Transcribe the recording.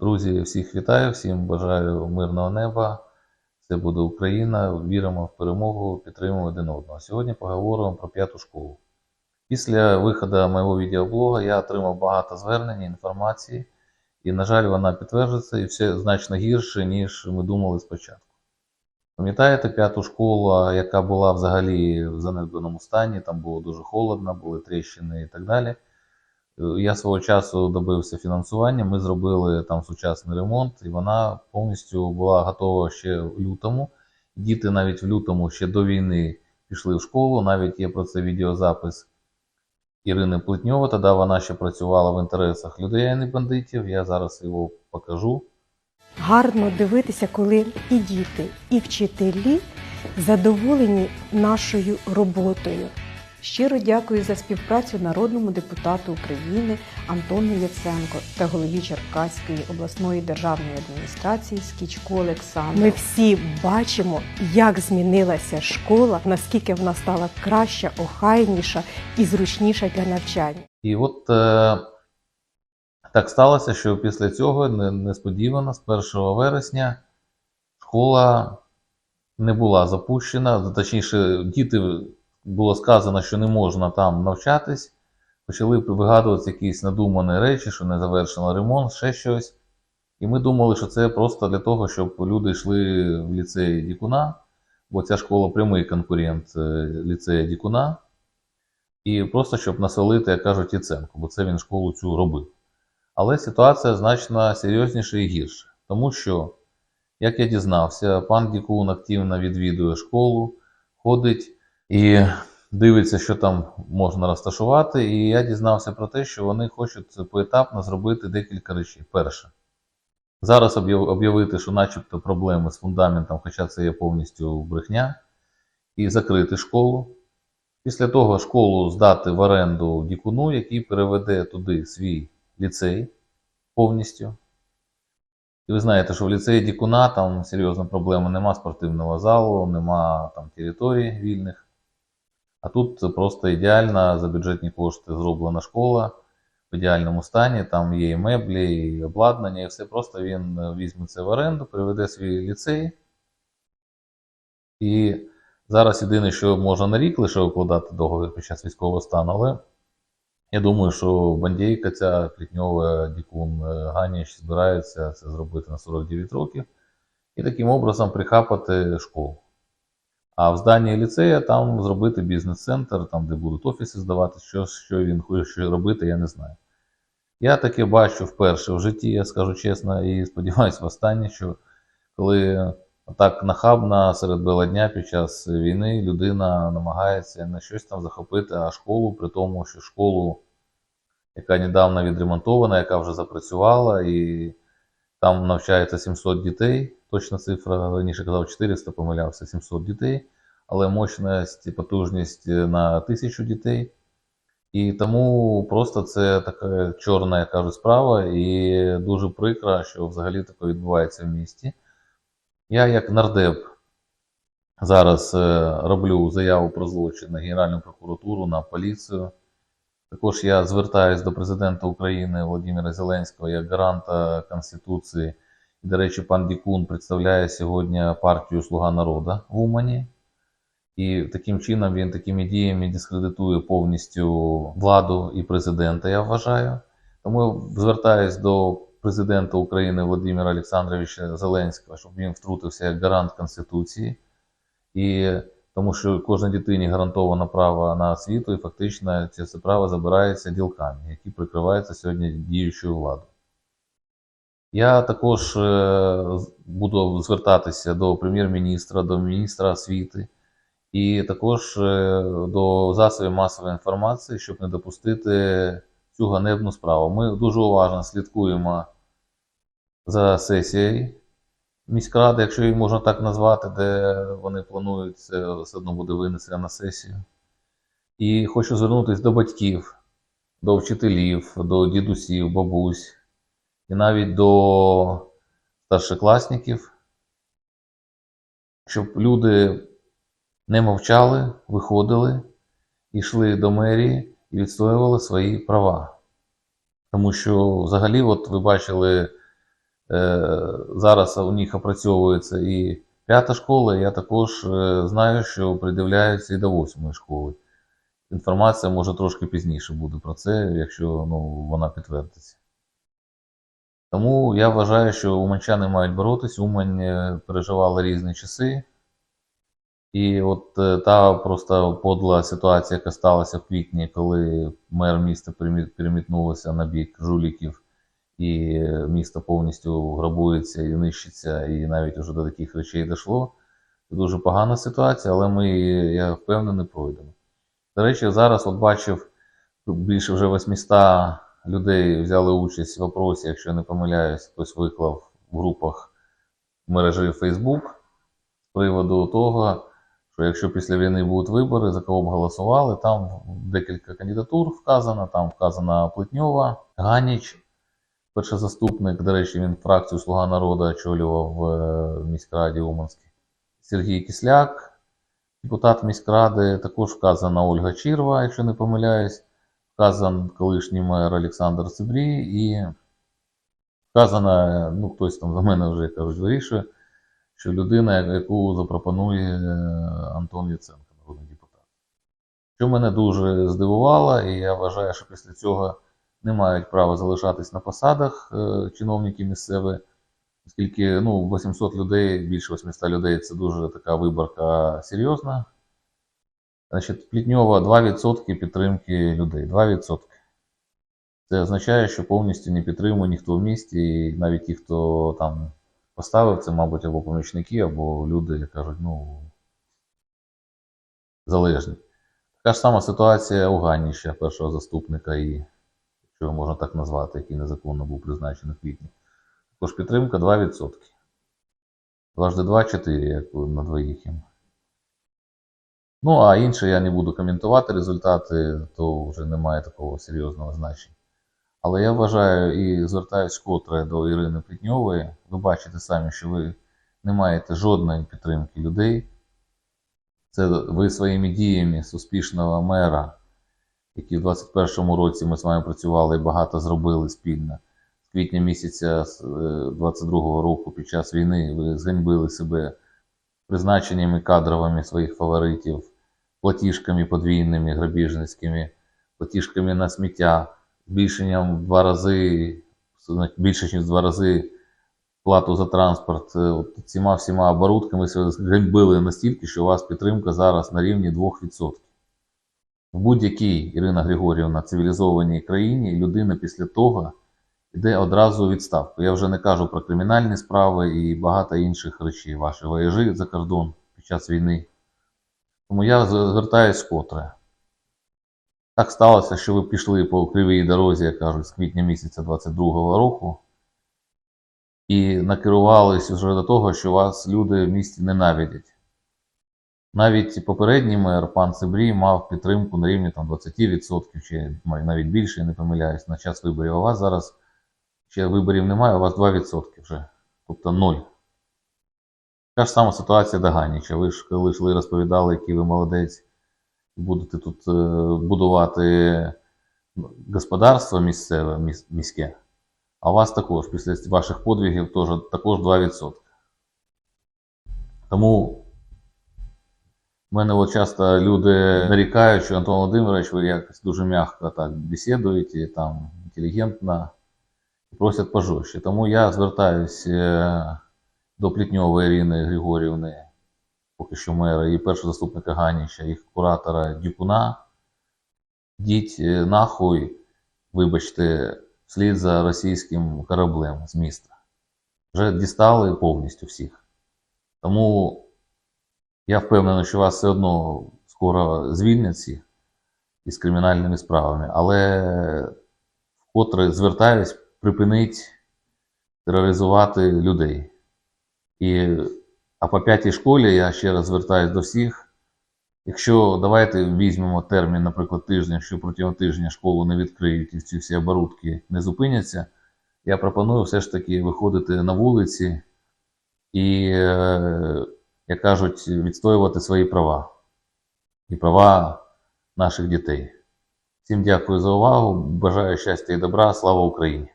Друзі, всіх вітаю, всім бажаю мирного неба. Це буде Україна. Віримо в перемогу, підтримуємо один одного. Сьогодні поговоримо про п'яту школу. Після виходу моєго відеоблога я отримав багато звернень, інформації, і, на жаль, вона підтверджується і все значно гірше, ніж ми думали спочатку. Пам'ятаєте п'яту школу, яка була взагалі в занедбаному стані, там було дуже холодно, були тріщини і так далі. Я свого часу добився фінансування. Ми зробили там сучасний ремонт, і вона повністю була готова ще в лютому. Діти навіть в лютому ще до війни пішли в школу. Навіть є про це відеозапис Ірини Плетньова. Тоді вона ще працювала в інтересах людей, не бандитів. Я зараз його покажу. Гарно дивитися, коли і діти, і вчителі задоволені нашою роботою. Щиро дякую за співпрацю народному депутату України Антону Яценко та голові Черкаської обласної державної адміністрації Скічко Олександру. Ми всі бачимо, як змінилася школа, наскільки вона стала краща, охайніша і зручніша для навчання. І от е, так сталося, що після цього несподівано, з 1 вересня, школа не була запущена. Точніше, діти було сказано, що не можна там навчатись. Почали вигадуватися якісь надумані речі, що не завершено ремонт, ще щось. І ми думали, що це просто для того, щоб люди йшли в ліцей Дікуна, бо ця школа прямий конкурент е, ліцея Дікуна. І просто щоб насолити, як кажуть, Яценко, бо це він школу цю робив. Але ситуація значно серйозніша і гірша. Тому що, як я дізнався, пан Дікун активно відвідує школу, ходить і дивиться, що там можна розташувати. І я дізнався про те, що вони хочуть поетапно зробити декілька речей. Перше, зараз об'явити, що начебто проблеми з фундаментом, хоча це є повністю брехня, і закрити школу. Після того школу здати в оренду дікуну, який переведе туди свій ліцей повністю. І ви знаєте, що в ліцеї Дікуна там серйозна проблема, нема спортивного залу, нема там територій вільних. А тут просто ідеальна за бюджетні кошти зроблена школа в ідеальному стані. Там є і меблі, і обладнання, і все. Просто він е, візьме це в оренду, приведе свій ліцей. І зараз єдине, що можна на рік лише укладати договір під час військового стану, але я думаю, що Бандійка, ця Плітньова, Дікун, е, Ганіч збираються це зробити на 49 років і таким образом прихапати школу. А в зданні ліцея там зробити бізнес-центр, там, де будуть офіси здавати, що, що він хоче робити, я не знаю. Я таке бачу вперше в житті, я скажу чесно, і сподіваюся, востаннє, що коли так нахабно серед бела дня під час війни людина намагається не щось там захопити, а школу, при тому, що школу, яка недавно відремонтована, яка вже запрацювала, і там навчається 700 дітей. Точна цифра раніше казав 400, помилявся 700 дітей, але мощність і потужність на 1000 дітей. І тому просто це така чорна, як кажуть, справа, і дуже прикро, що взагалі таке відбувається в місті. Я, як нардеп, зараз е, роблю заяву про злочин на Генеральну прокуратуру, на поліцію. Також я звертаюся до президента України Володимира Зеленського як гаранта Конституції. До речі, пан Дікун представляє сьогодні партію Слуга народу в Умані. І таким чином він такими діями дискредитує повністю владу і президента, я вважаю. Тому звертаюсь до президента України Володимира Олександровича Зеленського, щоб він втрутився як гарант Конституції. І тому що кожній дитині гарантовано право на освіту, і фактично це право забирається ділками, які прикриваються сьогодні діючою владою. Я також е, буду звертатися до прем'єр-міністра, до міністра освіти і також е, до засобів масової інформації, щоб не допустити цю ганебну справу. Ми дуже уважно слідкуємо за сесією міськради, якщо її можна так назвати, де вони планують це все одно буде винесено на сесію. І хочу звернутися до батьків, до вчителів, до дідусів, бабусь і навіть до старшокласників, щоб люди не мовчали, виходили, йшли до мерії і відстоювали свої права. Тому що взагалі, от ви бачили Е, Зараз у них опрацьовується і п'ята школа. Я також е, знаю, що придивляються і до восьмої школи. Інформація може трошки пізніше буде про це, якщо ну, вона підтвердиться. Тому я вважаю, що уманчани мають боротись. Умань е, переживала різні часи. І от е, та просто подла ситуація, яка сталася в квітні, коли мер міста перемі- перемітнулася на бік жуліків, і е, місто повністю грабується і нищиться, і навіть уже до таких речей дійшло. Це дуже погана ситуація, але ми, я впевнений, пройдемо. До речі, зараз от бачив більше вже 800 людей взяли участь в опросі, якщо не помиляюсь, хтось виклав в групах мережі Facebook з приводу того, що якщо після війни будуть вибори, за кого б голосували, там декілька кандидатур вказано, там вказана Плетньова, Ганіч, перший заступник, до речі, він фракцію Слуга народу очолював в е, міськраді Уманській. Сергій Кисляк, депутат міськради, також вказана Ольга Чірва, якщо не помиляюсь, вказан колишній мер Олександр Цибрій і вказана, ну хтось там за мене вже кажуть, вирішує, що людина, яку запропонує е, Антон Яценко, народний депутат. Що мене дуже здивувало, і я вважаю, що після цього не мають права залишатись на посадах е, чиновники місцеві, оскільки ну, 800 людей, більше 800 людей це дуже така виборка серйозна. Значить, Плітньова 2% підтримки людей. 2%. Це означає, що повністю не підтримує ніхто в місті, і навіть ті, хто там поставив, це, мабуть, або помічники, або люди, як кажуть, ну, залежні. Така ж сама ситуація у Ганніща, першого заступника, і, якщо можна так назвати, який незаконно був призначений в квітні. Також підтримка 2%. Дважди 2 – 4, як на двоїх їм. Ну, а інше я не буду коментувати результати, то вже немає такого серйозного значення. Але я вважаю і звертаюсь вкотре до Ірини Плітньової. Ви бачите самі, що ви не маєте жодної підтримки людей. Це ви своїми діями з успішного мера, які в 2021 році ми з вами працювали і багато зробили спільно. З квітня місяця 2022 року під час війни ви зганьбили себе призначеннями кадровими своїх фаворитів, платіжками подвійними, грабіжницькими, платіжками на сміття, збільшенням в два рази, більше ніж в два рази плату за транспорт. Е, От Цими всіма оборудками ви настільки, що у вас підтримка зараз на рівні 2%. В будь-якій Ірина Григорівна цивілізованій країні людина після того йде одразу відставку. Я вже не кажу про кримінальні справи і багато інших речей. Ваші вояжі за кордон під час війни. Тому я звертаюсь вкотре. Так сталося, що ви пішли по кривій дорозі, як кажуть, з квітня місяця 22-го року. І накерувались вже до того, що вас люди в місті ненавидять. Навіть попередній мер, пан Цибрій, мав підтримку на рівні там, 20% чи навіть більше, я не помиляюсь, на час виборів. А у вас зараз ще виборів немає, у вас 2% вже, тобто 0. Така ж сама ситуація до Ганіча. Ви ж коли йшли, розповідали, який ви молодець, будете тут е, будувати господарство місцеве, міс- міське. А у вас також, після ваших подвигів, теж, також 2%. Тому в мене от часто люди нарікають, що Антон Володимирович, ви якось дуже м'яко так бесідуєте, там, інтелігентно, просять пожорстче. Тому я звертаюсь е, до Плітньової Ірини Григорівни, поки що мера, і першого заступника Ганіща, і куратора Дюкуна. Йдіть е, нахуй, вибачте, вслід за російським кораблем з міста. Вже дістали повністю всіх. Тому я впевнений, що вас все одно скоро звільнять із кримінальними справами, але вкотре звертаюсь, припинить тероризувати людей. І, а по п'ятій школі я ще раз звертаюсь до всіх. Якщо давайте візьмемо термін, наприклад, тиждень, якщо протягом тижня школу не відкриють і ці всі оборудки не зупиняться, я пропоную все ж таки виходити на вулиці і, е, як кажуть, відстоювати свої права і права наших дітей. Всім дякую за увагу. Бажаю щастя і добра. Слава Україні!